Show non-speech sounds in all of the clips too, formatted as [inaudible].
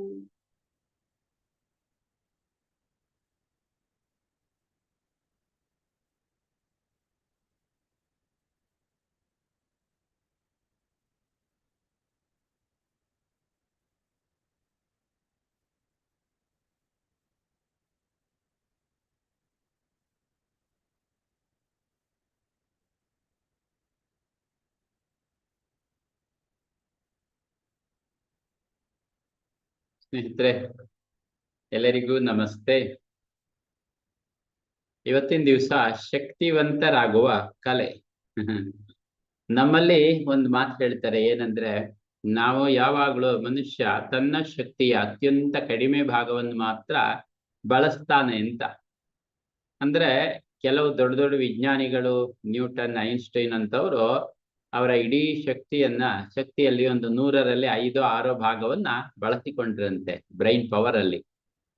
school. ಸ್ನೇಹಿತರೆ, ಎಲ್ಲರಿಗೂ ನಮಸ್ತೆ. ಇವತ್ತಿನ ದಿವಸ ಶಕ್ತಿವಂತರಾಗುವ ಕಲೆ. [laughs] ನಮ್ಮಲ್ಲಿ ಒಂದು ಮಾತು ಹೇಳ್ತಾರೆ, ಏನಂದ್ರೆ, ನಾವು ಯಾವಾಗಲೂ ಮನುಷ್ಯ ತನ್ನ ಶಕ್ತಿಯ ಅತ್ಯಂತ ಕಡಿಮೆ ಭಾಗವನ್ನು ಮಾತ್ರ ಬಳಸ್ತಾನೆ ಅಂತ. ಅಂದ್ರೆ, ಕೆಲವು ದೊಡ್ಡ ದೊಡ್ಡ ವಿಜ್ಞಾನಿಗಳು, ನ್ಯೂಟನ್, ಐನ್ಸ್ಟೈನ್ ಅಂತವರು ಅವರ ಇಡೀ ಶಕ್ತಿಯನ್ನ, ಶಕ್ತಿಯಲ್ಲಿ ಒಂದು ನೂರರಲ್ಲಿ ಐದು ಆರೋ ಭಾಗವನ್ನ ಬಳಸಿಕೊಂಡ್ರಂತೆ ಬ್ರೈನ್ ಪವರ್ ಅಲ್ಲಿ.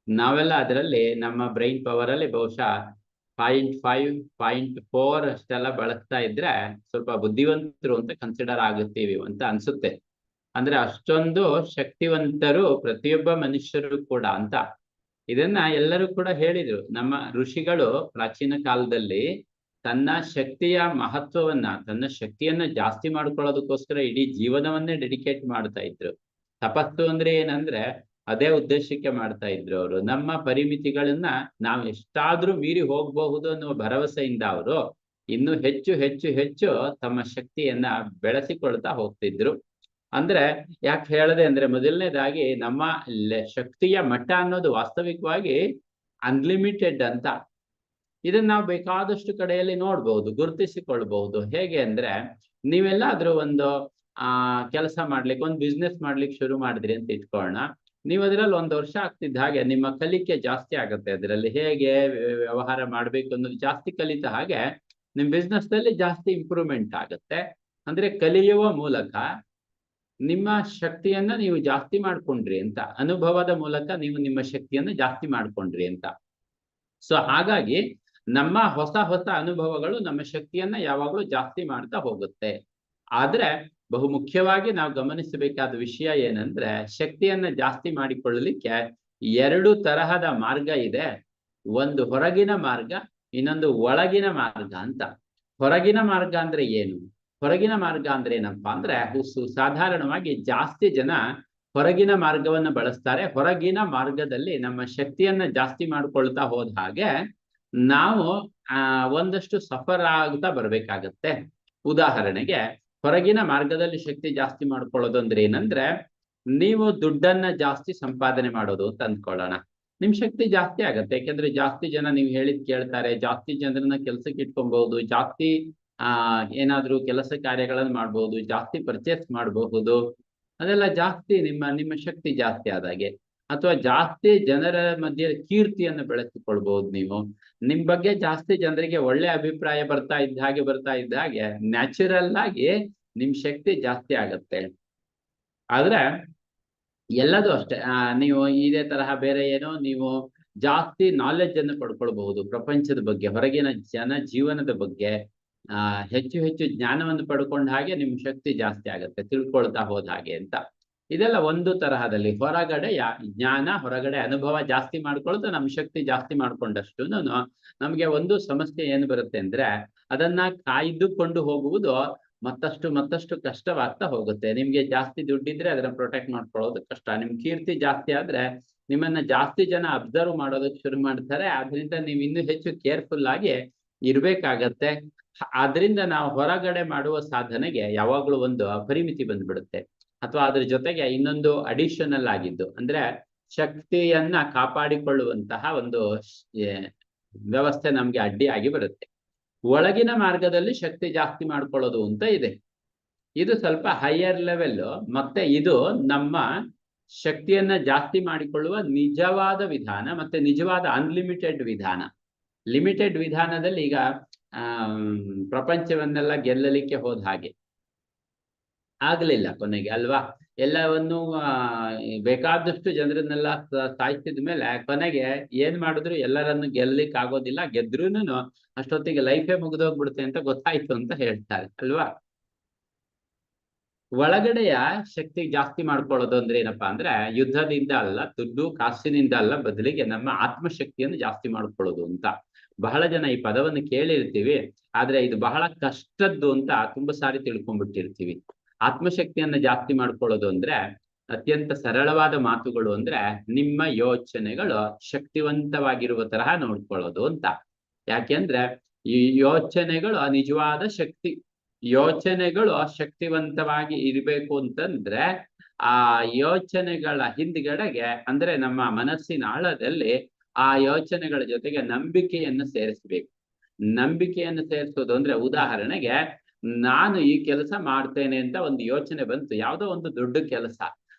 ನಾವೆಲ್ಲ ಅದರಲ್ಲಿ ನಮ್ಮ ಬ್ರೈನ್ ಪವರ್ ಅಲ್ಲಿ ಬಹುಶಃ ಪಾಯಿಂಟ್ ಫೈವ್ ಪಾಯಿಂಟ್ ಫೋರ್ ಅಷ್ಟೆಲ್ಲ ಬಳಸ್ತಾ ಇದ್ರೆ ಸ್ವಲ್ಪ ಬುದ್ಧಿವಂತರು ಅಂತ ಕನ್ಸಿಡರ್ ಆಗುತ್ತೀವಿ ಅಂತ ಅನ್ಸುತ್ತೆ. ಅಂದ್ರೆ ಅಷ್ಟೊಂದು ಶಕ್ತಿವಂತರು ಪ್ರತಿಯೊಬ್ಬ ಮನುಷ್ಯರು ಕೂಡ ಅಂತ. ಇದನ್ನ ಎಲ್ಲರೂ ಕೂಡ ಹೇಳಿದ್ರು. ನಮ್ಮ ಋಷಿಗಳು ಪ್ರಾಚೀನ ಕಾಲದಲ್ಲಿ ತನ್ನ ಶಕ್ತಿಯ ಮಹತ್ವವನ್ನ, ತನ್ನ ಶಕ್ತಿಯನ್ನ ಜಾಸ್ತಿ ಮಾಡ್ಕೊಳ್ಳೋದಕ್ಕೋಸ್ಕರ ಇಡೀ ಜೀವನವನ್ನೇ ಡೆಡಿಕೇಟ್ ಮಾಡ್ತಾ ಇದ್ರು. ತಪಸ್ಸು ಅಂದ್ರೆ ಏನಂದ್ರೆ ಅದೇ ಉದ್ದೇಶಕ್ಕೆ ಮಾಡ್ತಾ ಇದ್ರು ಅವರು. ನಮ್ಮ ಪರಿಮಿತಿಗಳನ್ನ ನಾವು ಎಷ್ಟಾದ್ರೂ ಮೀರಿ ಹೋಗಬಹುದು ಅನ್ನುವ ಭರವಸೆಯಿಂದ ಅವರು ಇನ್ನು ಹೆಚ್ಚು ಹೆಚ್ಚು ಹೆಚ್ಚು ತಮ್ಮ ಶಕ್ತಿಯನ್ನ ಬೆಳೆಸಿಕೊಳ್ತಾ ಹೋಗ್ತಿದ್ರು. ಅಂದ್ರೆ ಯಾಕೆ ಹೇಳದೆ ಅಂದ್ರೆ ಮೊದಲನೇದಾಗಿ ನಮ್ಮ ಶಕ್ತಿಯ ಮಟ್ಟ ಅನ್ನೋದು ವಾಸ್ತವಿಕವಾಗಿ ಅನ್ಲಿಮಿಟೆಡ್ ಅಂತ. ಇದನ್ನ ನಾವು ಬೇಕಾದಷ್ಟು ಕಡೆಯಲ್ಲಿ ನೋಡ್ಬಹುದು ಗುರುತಿಸಿಕೊಳ್ಬಹುದು. ಹೇಗೆ ಅಂದ್ರೆ, ನೀವೆಲ್ಲಾದ್ರೂ ಒಂದು, ಆ, ಕೆಲಸ ಮಾಡ್ಲಿಕ್ಕೆ, ಒಂದು ಬಿಸ್ನೆಸ್ ಮಾಡ್ಲಿಕ್ಕೆ ಶುರು ಮಾಡಿದ್ರಿ ಅಂತ ಇಟ್ಕೊಳ್ಳೋಣ ನೀವು ಅದರಲ್ಲಿ ಒಂದು ವರ್ಷ ಆಗ್ತಿದ್ದ ಹಾಗೆ, ನಿಮ್ಮ ಕಲಿಕೆ ಜಾಸ್ತಿ ಆಗುತ್ತೆ ಅದರಲ್ಲಿ. ಹೇಗೆ ವ್ಯವಹಾರ ಮಾಡ್ಬೇಕು ಅನ್ನೋದು ಜಾಸ್ತಿ ಕಲಿತ ಹಾಗೆ ನಿಮ್ ಬಿಸ್ನೆಸ್ನಲ್ಲಿ ಜಾಸ್ತಿ ಇಂಪ್ರೂವ್ಮೆಂಟ್ ಆಗುತ್ತೆ. ಅಂದ್ರೆ ಕಲಿಯುವ ಮೂಲಕ ನಿಮ್ಮ ಶಕ್ತಿಯನ್ನ ನೀವು ಜಾಸ್ತಿ ಮಾಡ್ಕೊಂಡ್ರಿ ಅಂತ, ಅನುಭವದ ಮೂಲಕ ನೀವು ನಿಮ್ಮ ಶಕ್ತಿಯನ್ನ ಜಾಸ್ತಿ ಮಾಡ್ಕೊಂಡ್ರಿ ಅಂತ. ಸೊ ಹಾಗಾಗಿ ನಮ್ಮ ಹೊಸ ಹೊಸ ಅನುಭವಗಳು ನಮ್ಮ ಶಕ್ತಿಯನ್ನ ಯಾವಾಗಲೂ ಜಾಸ್ತಿ ಮಾಡ್ತಾ ಹೋಗುತ್ತೆ. ಆದ್ರೆ ಬಹು ಮುಖ್ಯವಾಗಿ ನಾವು ಗಮನಿಸಬೇಕಾದ ವಿಷಯ ಏನಂದ್ರೆ ಶಕ್ತಿಯನ್ನ ಜಾಸ್ತಿ ಮಾಡಿಕೊಳ್ಳಲಿಕ್ಕೆ ಎರಡು ತರಹದ ಮಾರ್ಗ ಇದೆ. ಒಂದು ಹೊರಗಿನ ಮಾರ್ಗ, ಇನ್ನೊಂದು ಒಳಗಿನ ಮಾರ್ಗ ಅಂತ. ಹೊರಗಿನ ಮಾರ್ಗ ಅಂದ್ರೆ ಏನು? ಹೊರಗಿನ ಮಾರ್ಗ ಅಂದ್ರೆ ಏನಪ್ಪಾ ಅಂದ್ರೆ ಸಾಧಾರಣವಾಗಿ ಜಾಸ್ತಿ ಜನ ಹೊರಗಿನ ಮಾರ್ಗವನ್ನ ಬಳಸ್ತಾರೆ. ಹೊರಗಿನ ಮಾರ್ಗದಲ್ಲಿ ನಮ್ಮ ಶಕ್ತಿಯನ್ನ ಜಾಸ್ತಿ ಮಾಡ್ಕೊಳ್ತಾ ಹೋದ ಹಾಗೆ ನಾವು, ಆ, ಒಂದಷ್ಟು ಸಫರ್ ಆಗ್ತಾ ಬರ್ಬೇಕಾಗತ್ತೆ. ಉದಾಹರಣೆಗೆ, ಹೊರಗಿನ ಮಾರ್ಗದಲ್ಲಿ ಶಕ್ತಿ ಜಾಸ್ತಿ ಮಾಡ್ಕೊಳ್ಳೋದು ಅಂದ್ರೆ ಏನಂದ್ರೆ ನೀವು ದುಡ್ಡನ್ನ ಜಾಸ್ತಿ ಸಂಪಾದನೆ ಮಾಡೋದು ಅಂತ ಅಂದ್ಕೊಳ್ಳೋಣ ನಿಮ್ ಶಕ್ತಿ ಜಾಸ್ತಿ ಆಗತ್ತೆ. ಯಾಕೆಂದ್ರೆ ಜಾಸ್ತಿ ಜನ ನೀವು ಹೇಳಿದ್ ಕೇಳ್ತಾರೆ, ಜಾಸ್ತಿ ಜನರನ್ನ ಕೆಲ್ಸಕ್ಕೆ ಇಟ್ಕೊಬಹುದು ಜಾಸ್ತಿ, ಆ, ಏನಾದ್ರೂ ಕೆಲಸ ಕಾರ್ಯಗಳನ್ನು ಮಾಡ್ಬೋದು, ಜಾಸ್ತಿ ಪರ್ಚೇಸ್ ಮಾಡಬಹುದು. ಅದೆಲ್ಲ ಜಾಸ್ತಿ ನಿಮ್ಮ ನಿಮ್ಮ ಶಕ್ತಿ ಜಾಸ್ತಿ ಆದಾಗೆ. ಅಥವಾ ಜಾಸ್ತಿ ಜನರ ಮಧ್ಯೆ ಕೀರ್ತಿಯನ್ನು ಬೆಳೆಸಿಕೊಳ್ಬಹುದು ನೀವು. ನಿಮ್ ಬಗ್ಗೆ ಜಾಸ್ತಿ ಜನರಿಗೆ ಒಳ್ಳೆ ಅಭಿಪ್ರಾಯ ಬರ್ತಾ ಇದ್ದ ಹಾಗೆ ಬರ್ತಾ ಇದ್ದ ಹಾಗೆ ನ್ಯಾಚುರಲ್ ಆಗಿ ನಿಮ್ ಶಕ್ತಿ ಜಾಸ್ತಿ ಆಗತ್ತೆ. ಆದ್ರೆ ಎಲ್ಲದೂ ಅಷ್ಟೇ. ನೀವು ಇದೇ ತರಹ ಬೇರೆ ಏನೋ ನೀವು ಜಾಸ್ತಿ ನಾಲೆಡ್ಜ್ ಅನ್ನು ಪಡ್ಕೊಳ್ಬಹುದು ಪ್ರಪಂಚದ ಬಗ್ಗೆ, ಹೊರಗಿನ ಜನ ಜೀವನದ ಬಗ್ಗೆ. ಆ, ಹೆಚ್ಚು ಹೆಚ್ಚು ಜ್ಞಾನವನ್ನು ಪಡ್ಕೊಂಡ ಹಾಗೆ ನಿಮ್ ಶಕ್ತಿ ಜಾಸ್ತಿ ಆಗತ್ತೆ ತಿಳ್ಕೊಳ್ತಾ ಹೋದ ಹಾಗೆ ಅಂತ. ಇದೆಲ್ಲ ಒಂದು ತರಹದಲ್ಲಿ ಹೊರಗಡೆಯ ಜ್ಞಾನ, ಹೊರಗಡೆ ಅನುಭವ ಜಾಸ್ತಿ ಮಾಡ್ಕೊಳ್ಳೋದು ನಮ್ಮ ಶಕ್ತಿ ಜಾಸ್ತಿ ಮಾಡ್ಕೊಂಡಷ್ಟು ನಮ್ಗೆ ಒಂದು ಸಮಸ್ಯೆ ಏನು ಬರುತ್ತೆ ಅಂದ್ರೆ ಅದನ್ನ ಕಾಯ್ದುಕೊಂಡು ಹೋಗುವುದು ಮತ್ತಷ್ಟು ಮತ್ತಷ್ಟು ಕಷ್ಟವಾಗ್ತಾ ಹೋಗುತ್ತೆ. ನಿಮ್ಗೆ ಜಾಸ್ತಿ ದುಡ್ಡಿದ್ರೆ ಅದನ್ನ ಪ್ರೊಟೆಕ್ಟ್ ಮಾಡ್ಕೊಳ್ಳೋದು ಕಷ್ಟ. ನಿಮ್ ಕೀರ್ತಿ ಜಾಸ್ತಿ ಆದ್ರೆ ನಿಮ್ಮನ್ನ ಜಾಸ್ತಿ ಜನ ಅಬ್ಸರ್ವ್ ಮಾಡೋದಕ್ಕೆ ಶುರು ಮಾಡ್ತಾರೆ. ಆದ್ರಿಂದ ನೀವು ಇನ್ನೂ ಹೆಚ್ಚು ಕೇರ್ಫುಲ್ ಆಗಿ ಇರ್ಬೇಕಾಗತ್ತೆ. ಆದ್ರಿಂದ ನಾವು ಹೊರಗಡೆ ಮಾಡುವ ಸಾಧನೆಗೆ ಯಾವಾಗ್ಲೂ ಒಂದು ಪರಿಮಿತಿ ಬಂದ್ಬಿಡುತ್ತೆ. ಅಥವಾ ಅದ್ರ ಜೊತೆಗೆ ಇನ್ನೊಂದು ಅಡಿಷನಲ್ ಆಗಿದ್ದು, ಅಂದ್ರೆ ಶಕ್ತಿಯನ್ನ ಕಾಪಾಡಿಕೊಳ್ಳುವಂತಹ ಒಂದು ವ್ಯವಸ್ಥೆ ನಮ್ಗೆ ಅಡ್ಡಿಯಾಗಿ ಬರುತ್ತೆ. ಒಳಗಿನ ಮಾರ್ಗದಲ್ಲಿ ಶಕ್ತಿ ಜಾಸ್ತಿ ಮಾಡ್ಕೊಳ್ಳೋದು ಅಂತ ಇದೆ. ಇದು ಸ್ವಲ್ಪ ಹೈಯರ್ ಲೆವೆಲ್ ಮತ್ತೆ ಇದು ನಮ್ಮ ಶಕ್ತಿಯನ್ನ ಜಾಸ್ತಿ ಮಾಡಿಕೊಳ್ಳುವ ನಿಜವಾದ ವಿಧಾನ, ಮತ್ತೆ ನಿಜವಾದ ಅನ್ಲಿಮಿಟೆಡ್ ವಿಧಾನ. ಲಿಮಿಟೆಡ್ ವಿಧಾನದಲ್ಲಿ ಈಗ ಪ್ರಪಂಚವನ್ನೆಲ್ಲ ಗೆಲ್ಲಲಿಕ್ಕೆ ಹೋದ ಹಾಗೆ. ಆಗ್ಲಿಲ್ಲ ಕೊನೆಗೆ, ಅಲ್ವಾ? ಎಲ್ಲವನ್ನು ಬೇಕಾದಷ್ಟು ಜನರನ್ನೆಲ್ಲ ಸಾಯಿಸಿದ ಮೇಲೆ ಕೊನೆಗೆ ಏನ್ ಮಾಡಿದ್ರು ಎಲ್ಲರನ್ನು ಗೆಲ್ಲಲಿಕ್ಕೆ ಆಗೋದಿಲ್ಲ ಗೆದ್ರೂನು ಅಷ್ಟೊತ್ತಿಗೆ ಲೈಫೇ ಮುಗಿದೋಗ್ಬಿಡುತ್ತೆ ಅಂತ ಗೊತ್ತಾಯ್ತು ಅಂತ ಹೇಳ್ತಾರೆ, ಅಲ್ವಾ? ಒಳಗಡೆಯ ಶಕ್ತಿ ಜಾಸ್ತಿ ಮಾಡ್ಕೊಳ್ಳೋದು ಅಂದ್ರೆ ಏನಪ್ಪಾ ಅಂದ್ರೆ, ಯುದ್ಧದಿಂದ ಅಲ್ಲ, ದುಡ್ಡು ಕಾಸಿನಿಂದ ಅಲ್ಲ, ಬದಲಿಗೆ ನಮ್ಮ ಆತ್ಮಶಕ್ತಿಯನ್ನು ಜಾಸ್ತಿ ಮಾಡ್ಕೊಳ್ಳೋದು ಅಂತ. ಬಹಳ ಜನ ಈ ಪದವನ್ನು ಕೇಳಿರ್ತೀವಿ, ಆದ್ರೆ ಇದು ಬಹಳ ಕಷ್ಟದ್ದು ಅಂತ ತುಂಬಾ ಸಾರಿ ತಿಳ್ಕೊಂಡ್ಬಿಟ್ಟಿರ್ತೀವಿ. ಆತ್ಮಶಕ್ತಿಯನ್ನ ಜಾಸ್ತಿ ಮಾಡ್ಕೊಳ್ಳೋದು ಅಂದ್ರೆ ಅತ್ಯಂತ ಸರಳವಾದ ಮಾತುಗಳು ಅಂದ್ರೆ ನಿಮ್ಮ ಯೋಚನೆಗಳು ಶಕ್ತಿವಂತವಾಗಿರುವ ತರಹ ನೋಡ್ಕೊಳ್ಳೋದು ಅಂತ. ಯಾಕೆಂದ್ರೆ ಈ ಯೋಚನೆಗಳು ನಿಜವಾದ ಶಕ್ತಿ, ಯೋಚನೆಗಳು ಶಕ್ತಿವಂತವಾಗಿ ಇರಬೇಕು ಅಂತಂದ್ರೆ ಆ ಯೋಚನೆಗಳ ಹಿಂದ್ಗಡೆಗೆ ಅಂದ್ರೆ ನಮ್ಮ ಮನಸ್ಸಿನ ಆಳದಲ್ಲಿ ಆ ಯೋಚನೆಗಳ ಜೊತೆಗೆ ನಂಬಿಕೆಯನ್ನು ಸೇರಿಸ್ಬೇಕು. ನಂಬಿಕೆಯನ್ನು ಸೇರಿಸೋದು ಅಂದ್ರೆ ಉದಾಹರಣೆಗೆ ನಾನು ಈ ಕೆಲಸ ಮಾಡ್ತೇನೆ ಅಂತ ಒಂದು ಯೋಚನೆ ಬಂತು. ಯಾವುದೋ ಒಂದು ದೊಡ್ಡ ಕೆಲಸ.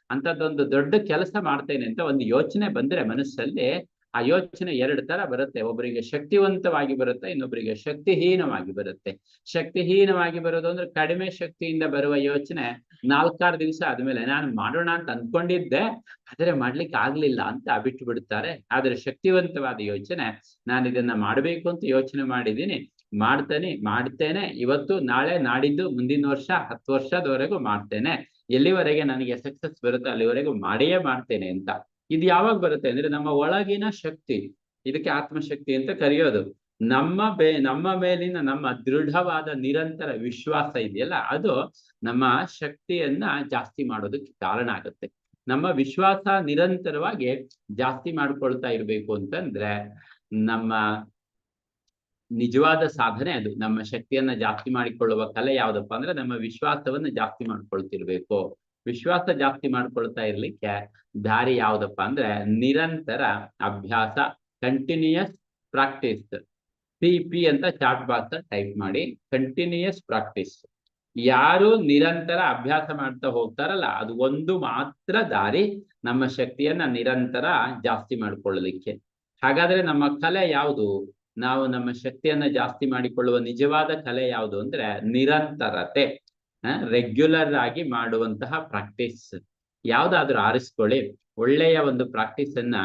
ಅಂತದ್ದೊಂದು ದೊಡ್ಡ ಕೆಲಸ ಮಾಡ್ತೇನೆ ಅಂತ ಒಂದು ಯೋಚನೆ ಬಂದ್ರೆ ಮನಸ್ಸಲ್ಲಿ ಆ ಯೋಚನೆ ಎರಡು ತರ ಬರುತ್ತೆ. ಒಬ್ಬರಿಗೆ ಶಕ್ತಿವಂತವಾಗಿ ಬರುತ್ತೆ, ಇನ್ನೊಬ್ಬರಿಗೆ ಶಕ್ತಿಹೀನವಾಗಿ ಬರುತ್ತೆ. ಶಕ್ತಿಹೀನವಾಗಿ ಬರೋದು ಅಂದ್ರೆ ಕಡಿಮೆ ಶಕ್ತಿಯಿಂದ ಬರುವ ಯೋಚನೆ ನಾಲ್ಕಾರು ದಿವಸ ಆದ್ಮೇಲೆ ನಾನು ಮಾಡೋಣ ಅಂತ ಅನ್ಕೊಂಡಿದ್ದೆ ಆದರೆ ಮಾಡ್ಲಿಕ್ಕೆ ಆಗ್ಲಿಲ್ಲ ಅಂತ ಬಿಟ್ಟು ಬಿಡ್ತಾರೆ ಆದ್ರೆ ಶಕ್ತಿವಂತವಾದ ಯೋಚನೆ ನಾನು ಇದನ್ನ ಮಾಡ್ಬೇಕು ಅಂತ ಯೋಚನೆ ಮಾಡಿದ್ದೀನಿ. ಮಾಡ್ತೇನೆ ಮಾಡ್ತೇನೆ. ಇವತ್ತು, ನಾಳೆ ನಾಡಿದ್ದು, ಮುಂದಿನ ವರ್ಷ, ಹತ್ತು ವರ್ಷದವರೆಗೂ ಮಾಡ್ತೇನೆ. ಎಲ್ಲಿವರೆಗೆ ನನಗೆ ಸಕ್ಸಸ್ ಬರುತ್ತೆ ಅಲ್ಲಿವರೆಗೂ ಮಾಡಿಯೇ ಮಾಡ್ತೇನೆ ಅಂತ. ಇದು ಯಾವಾಗ ಬರುತ್ತೆ ಅಂದ್ರೆ ನಮ್ಮ ಒಳಗಿನ ಶಕ್ತಿ. ಇದಕ್ಕೆ ಆತ್ಮಶಕ್ತಿ ಅಂತ ಕರೆಯೋದು. ನಮ್ಮ ಬೇ, ನಮ್ಮ ಮೇಲಿನ ನಮ್ಮ ದೃಢವಾದ ನಿರಂತರ ವಿಶ್ವಾಸ ಇದೆಯಲ್ಲ, ಅದು ನಮ್ಮ ಶಕ್ತಿಯನ್ನ ಜಾಸ್ತಿ ಮಾಡೋದಕ್ಕೆ ಕಾರಣ ಆಗುತ್ತೆ. ನಮ್ಮ ವಿಶ್ವಾಸ ನಿರಂತರವಾಗಿ ಜಾಸ್ತಿ ಮಾಡ್ಕೊಳ್ತಾ ಇರ್ಬೇಕು ಅಂತಂದ್ರೆ ನಮ್ಮ ನಿಜವಾದ ಸಾಧನೆ ಅದು. ನಮ್ಮ ಶಕ್ತಿಯನ್ನ ಜಾಸ್ತಿ ಮಾಡಿಕೊಳ್ಳುವ ಕಲೆ ಯಾವ್ದಪ್ಪ ಅಂದ್ರೆ ನಮ್ಮ ವಿಶ್ವಾಸವನ್ನ ಜಾಸ್ತಿ ಮಾಡ್ಕೊಳ್ತಿರ್ಬೇಕು. ವಿಶ್ವಾಸ ಜಾಸ್ತಿ ಮಾಡ್ಕೊಳ್ತಾ ಇರ್ಲಿಕ್ಕೆ ದಾರಿ ಯಾವ್ದಪ್ಪ ಅಂದ್ರೆ ನಿರಂತರ ಅಭ್ಯಾಸ ಕಂಟಿನ್ಯೂಯಸ್ ಪ್ರಾಕ್ಟೀಸ್ ಪಿ ಪಿ ಅಂತ ಚಾಟ್ ಬಾಕ್ಸ್ ಟೈಪ್ ಮಾಡಿ ಕಂಟಿನ್ಯೂಯಸ್ ಪ್ರಾಕ್ಟೀಸ್ ಯಾರು ನಿರಂತರ ಅಭ್ಯಾಸ ಮಾಡ್ತಾ ಹೋಗ್ತಾರಲ್ಲ, ಅದು ಒಂದು ಮಾತ್ರ ದಾರಿ ನಮ್ಮ ಶಕ್ತಿಯನ್ನ ನಿರಂತರ ಜಾಸ್ತಿ ಮಾಡ್ಕೊಳ್ಳಲಿಕ್ಕೆ. ಹಾಗಾದ್ರೆ ನಮ್ಮ ಕಲೆ ಯಾವುದು? ನಾವು ನಮ್ಮ ಶಕ್ತಿಯನ್ನ ಜಾಸ್ತಿ ಮಾಡಿಕೊಳ್ಳುವ ನಿಜವಾದ ಕಲೆ ಯಾವುದು ಅಂದ್ರೆ ನಿರಂತರತೆ ರೆಗ್ಯುಲರ್ ಆಗಿ ಮಾಡುವಂತಹ ಪ್ರಾಕ್ಟೀಸ್ ಯಾವ್ದಾದ್ರು ಆರಿಸ್ಕೊಳ್ಳಿ. ಒಳ್ಳೆಯ ಒಂದು ಪ್ರಾಕ್ಟೀಸ್ ಅನ್ನ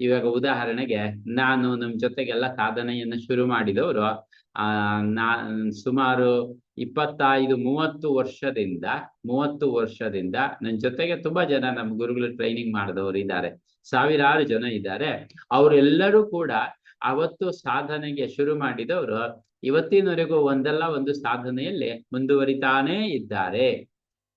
ಇವಾಗ ಉದಾಹರಣೆಗೆ ನಾನು ನಮ್ ಜೊತೆಗೆಲ್ಲ ಸಾಧನೆಯನ್ನ ಶುರು ಮಾಡಿದವರು, ಆ, ನಾ, ಸುಮಾರು ಇಪ್ಪತ್ತೈದು, ಮೂವತ್ತು ವರ್ಷದಿಂದ ಮೂವತ್ತು ವರ್ಷದಿಂದ ನನ್ನ ಜೊತೆಗೆ ತುಂಬಾ ಜನ ನಮ್ಮ ಗುರುಗಳು ಟ್ರೈನಿಂಗ್ ಮಾಡಿದವರು ಇದ್ದಾರೆ ಸಾವಿರಾರು ಜನ ಇದ್ದಾರೆ. ಅವರೆಲ್ಲರೂ ಕೂಡ ಅವತ್ತು ಸಾಧನೆಗೆ ಶುರು ಮಾಡಿದವರು ಇವತ್ತಿನವರೆಗೂ ಒಂದಲ್ಲ ಒಂದು ಸಾಧನೆಯಲ್ಲಿ ಮುಂದುವರಿತಾನೇ ಇದ್ದಾರೆ.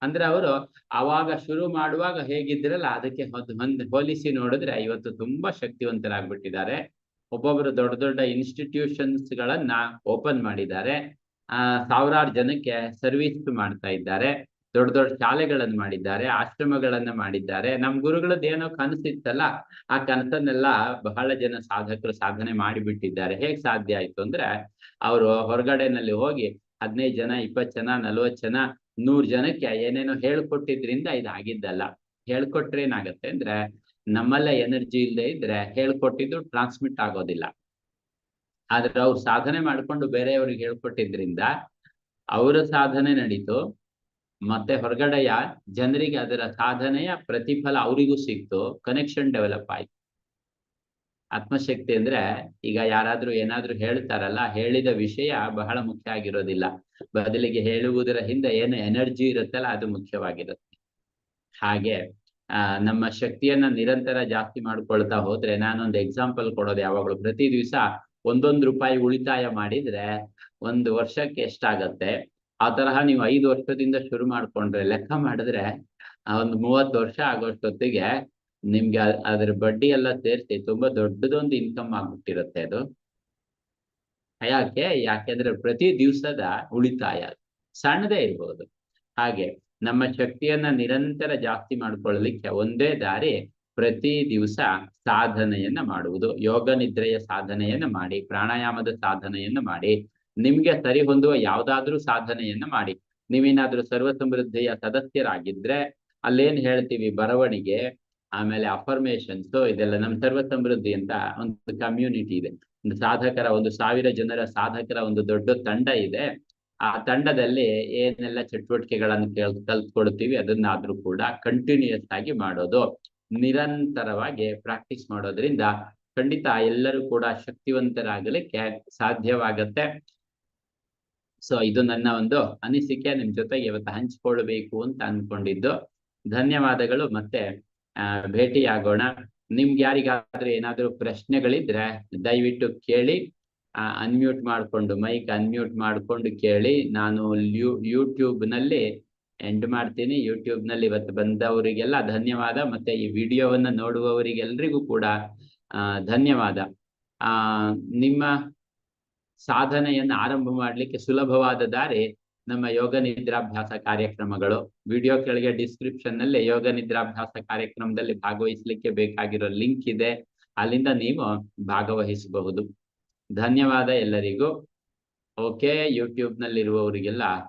ಅಂದ್ರೆ ಅವರು ಅವಾಗ ಶುರು ಮಾಡುವಾಗ ಹೇಗಿದ್ರಲ್ಲ ಅದಕ್ಕೆ ಹೊಂದ್ ಹೋಲಿಸಿ ನೋಡಿದ್ರೆ ಇವತ್ತು ತುಂಬಾ ಶಕ್ತಿವಂತರಾಗ್ಬಿಟ್ಟಿದ್ದಾರೆ. ಒಬ್ಬೊಬ್ರು ದೊಡ್ಡ ದೊಡ್ಡ ಇನ್ಸ್ಟಿಟ್ಯೂಷನ್ಸ್ ಗಳನ್ನ ಓಪನ್ ಮಾಡಿದ್ದಾರೆ. ಆ, ಸಾವಿರಾರು ಜನಕ್ಕೆ ಸರ್ವಿಸ್ ಮಾಡ್ತಾ ಇದ್ದಾರೆ. ದೊಡ್ಡ ದೊಡ್ಡ ಶಾಲೆಗಳನ್ನು ಮಾಡಿದ್ದಾರೆ, ಆಶ್ರಮಗಳನ್ನ ಮಾಡಿದ್ದಾರೆ. ನಮ್ ಗುರುಗಳದ್ದು ಏನೋ ಕನಸಿತ್ತಲ್ಲ ಆ ಕನಸನ್ನೆಲ್ಲ ಬಹಳ ಜನ ಸಾಧಕರು ಸಾಧನೆ ಮಾಡಿಬಿಟ್ಟಿದ್ದಾರೆ. ಹೇಗ್ ಸಾಧ್ಯ ಆಯ್ತು ಅಂದ್ರೆ, ಅವರು ಹೊರಗಡೆನಲ್ಲಿ ಹೋಗಿ ಹದಿನೈದು ಜನ, ಇಪ್ಪತ್ತು ಜನ, ನಲ್ವತ್ತು ಜನ, ನೂರ್ ಜನಕ್ಕೆ ಏನೇನೋ ಹೇಳ್ಕೊಟ್ಟಿದ್ರಿಂದ ಇದಾಗಿದ್ದಲ್ಲ. ಹೇಳ್ಕೊಟ್ರೆ ಏನಾಗತ್ತೆ ಅಂದ್ರೆ, ನಮ್ಮಲ್ಲೇ ಎನರ್ಜಿ ಇಲ್ಲದೆ ಇದ್ರೆ ಹೇಳ್ಕೊಟ್ಟಿದ್ದು ಟ್ರಾನ್ಸ್ಮಿಟ್ ಆಗೋದಿಲ್ಲ. ಆದ್ರೆ ಅವ್ರು ಸಾಧನೆ ಮಾಡ್ಕೊಂಡು ಬೇರೆಯವ್ರಿಗೆ ಹೇಳ್ಕೊಟ್ಟಿದ್ರಿಂದ, ಅವರ ಸಾಧನೆ ನಡೀತು. ಮತ್ತೆ ಹೊರಗಡೆಯ ಜನರಿಗೆ ಅದರ ಸಾಧನೆಯ ಪ್ರತಿಫಲ ಅವರಿಗೂ ಸಿಕ್ತು ಕನೆಕ್ಷನ್ ಡೆವಲಪ್ ಆಯ್ತು. ಆತ್ಮಶಕ್ತಿ ಅಂದ್ರೆ ಈಗ ಯಾರಾದ್ರೂ ಏನಾದ್ರೂ ಹೇಳ್ತಾರಲ್ಲ, ಹೇಳಿದ ವಿಷಯ ಬಹಳ ಮುಖ್ಯ ಆಗಿರೋದಿಲ್ಲ. ಬದಲಿಗೆ ಹೇಳುವುದರ ಹಿಂದೆ ಏನು ಎನರ್ಜಿ ಇರುತ್ತಲ್ಲ, ಅದು ಮುಖ್ಯವಾಗಿರುತ್ತೆ. ಹಾಗೆ, ಆ, ನಮ್ಮ ಶಕ್ತಿಯನ್ನ ನಿರಂತರ ಜಾಸ್ತಿ ಮಾಡ್ಕೊಳ್ತಾ ಹೋದ್ರೆ, ನಾನೊಂದು ಎಕ್ಸಾಂಪಲ್ ಕೊಡೋದು ಯಾವಾಗ್ಲೂ. ಪ್ರತಿ ದಿವಸ ಒಂದೊಂದು ರೂಪಾಯಿ ಉಳಿತಾಯ ಮಾಡಿದ್ರೆ, ಒಂದು ವರ್ಷಕ್ಕೆ ಎಷ್ಟಾಗತ್ತೆ? ಆ ತರಹ ನೀವು ಐದು ವರ್ಷದಿಂದ ಶುರು ಮಾಡ್ಕೊಂಡ್ರೆ ಲೆಕ್ಕ ಮಾಡಿದ್ರೆ ಒಂದು ಮೂವತ್ತು ವರ್ಷ ಆಗೋಷ್ಟೊತ್ತಿಗೆ ನಿಮ್ಗೆ ಅದ್ರ ಬಡ್ಡಿ ಎಲ್ಲ ಸೇರಿಸಿ ತುಂಬಾ ದೊಡ್ಡದೊಂದು ಇನ್ಕಮ್ ಆಗ್ಬಿಟ್ಟಿರುತ್ತೆ ಅದು. ಯಾಕೆ? ಯಾಕೆಂದ್ರೆ ಪ್ರತಿ ದಿವಸದ ಉಳಿತಾಯ ಸಣ್ಣದೇ ಇರ್ಬೋದು. ಹಾಗೆ ನಮ್ಮ ಶಕ್ತಿಯನ್ನ ನಿರಂತರ ಜಾಸ್ತಿ ಮಾಡ್ಕೊಳ್ಳಲಿಕ್ಕೆ ಒಂದೇ ದಾರಿ ಪ್ರತಿ ದಿವಸ ಸಾಧನೆಯನ್ನ ಮಾಡುವುದು. ಯೋಗ ನಿದ್ರೆಯ ಸಾಧನೆಯನ್ನ ಮಾಡಿ, ಪ್ರಾಣಾಯಾಮದ ಸಾಧನೆಯನ್ನ ಮಾಡಿ ನಿಮ್ಗೆ ಸರಿ ಹೊಂದುವ ಯಾವ್ದಾದ್ರೂ ಸಾಧನೆಯನ್ನ ಮಾಡಿ. ನೀವೇನಾದ್ರೂ ಸರ್ವ ಸಮೃದ್ಧಿಯ ಸದಸ್ಯರಾಗಿದ್ರೆ ಅಲ್ಲೇನ್ ಹೇಳ್ತೀವಿ ಬರವಣಿಗೆ, ಆಮೇಲೆ ಅಫರ್ಮೇಶನ್ಸ್ ಇದೆಲ್ಲ ನಮ್ ಸರ್ವ ಸಮೃದ್ಧಿ ಅಂತ ಒಂದು ಕಮ್ಯುನಿಟಿ ಇದೆ. ಒಂದು ಸಾಧಕರ ಒಂದು ಸಾವಿರ ಜನರ ಸಾಧಕರ ಒಂದು ದೊಡ್ಡ ತಂಡ ಇದೆ. ಆ ತಂಡದಲ್ಲಿ ಏನೆಲ್ಲ ಚಟುವಟಿಕೆಗಳನ್ನು ಕೇಳ್ ಕಲ್ತ್ಕೊಡ್ತೀವಿ ಅದನ್ನಾದ್ರೂ ಕೂಡ ಕಂಟಿನ್ಯೂಸ್ ಆಗಿ ಮಾಡೋದು, ನಿರಂತರವಾಗಿ ಪ್ರಾಕ್ಟೀಸ್ ಮಾಡೋದ್ರಿಂದ ಖಂಡಿತ ಎಲ್ಲರೂ ಕೂಡ ಶಕ್ತಿವಂತರಾಗಲಿಕ್ಕೆ ಸಾಧ್ಯವಾಗತ್ತೆ. ಸೊ ಇದು ನನ್ನ ಒಂದು ಅನಿಸಿಕೆ. ನಿಮ್ ಜೊತೆಗೆ ಇವತ್ತು ಹಂಚಿಕೊಳ್ಬೇಕು ಅಂತ ಅನ್ಕೊಂಡಿದ್ದು. ಧನ್ಯವಾದಗಳು. ಮತ್ತೆ, ಆ ಆಗೋಣ ನಿಮ್ಗೆ ಯಾರಿಗಾದ್ರೂ ಏನಾದ್ರೂ ಪ್ರಶ್ನೆಗಳಿದ್ರೆ ದಯವಿಟ್ಟು ಕೇಳಿ ಅನ್ಮ್ಯೂಟ್ ಮಾಡ್ಕೊಂಡು ಮೈಕ್ ಅನ್ಮ್ಯೂಟ್ ಮಾಡ್ಕೊಂಡು ಕೇಳಿ. ನಾನು ಯೂಟ್ಯೂಬ್ನಲ್ಲಿ ಎಂಡ್ ಮಾಡ್ತೀನಿ. ಯೂಟ್ಯೂಬ್ನಲ್ಲಿ ಇವತ್ತು ಬಂದವರಿಗೆಲ್ಲ ಧನ್ಯವಾದ. ಮತ್ತೆ ಈ ವಿಡಿಯೋವನ್ನ ನೋಡುವವರಿಗೆಲ್ರಿಗೂ ಕೂಡ ಧನ್ಯವಾದ. ಆ, ನಿಮ್ಮ ಸಾಧನೆಯನ್ನು ಆರಂಭ ಮಾಡಲಿಕ್ಕೆ ಸುಲಭವಾದ ದಾರಿ ನಮ್ಮ ಯೋಗ ನಿದ್ರಾಭ್ಯಾಸ ಕಾರ್ಯಕ್ರಮಗಳು. ವಿಡಿಯೋ ಕೆಳಗೆ ಡಿಸ್ಕ್ರಿಪ್ಷನ್ನಲ್ಲಿ ಯೋಗ ನಿದ್ರಾಭ್ಯಾಸ ಕಾರ್ಯಕ್ರಮದಲ್ಲಿ ಭಾಗವಹಿಸಲಿಕ್ಕೆ ಬೇಕಾಗಿರೋ ಲಿಂಕ್ ಇದೆ. ಅಲ್ಲಿಂದ ನೀವು ಭಾಗವಹಿಸಬಹುದು. ಧನ್ಯವಾದ ಎಲ್ಲರಿಗೂ. Okay YouTube ನಲ್ಲಿರುವವರಿಗೆಲ್ಲ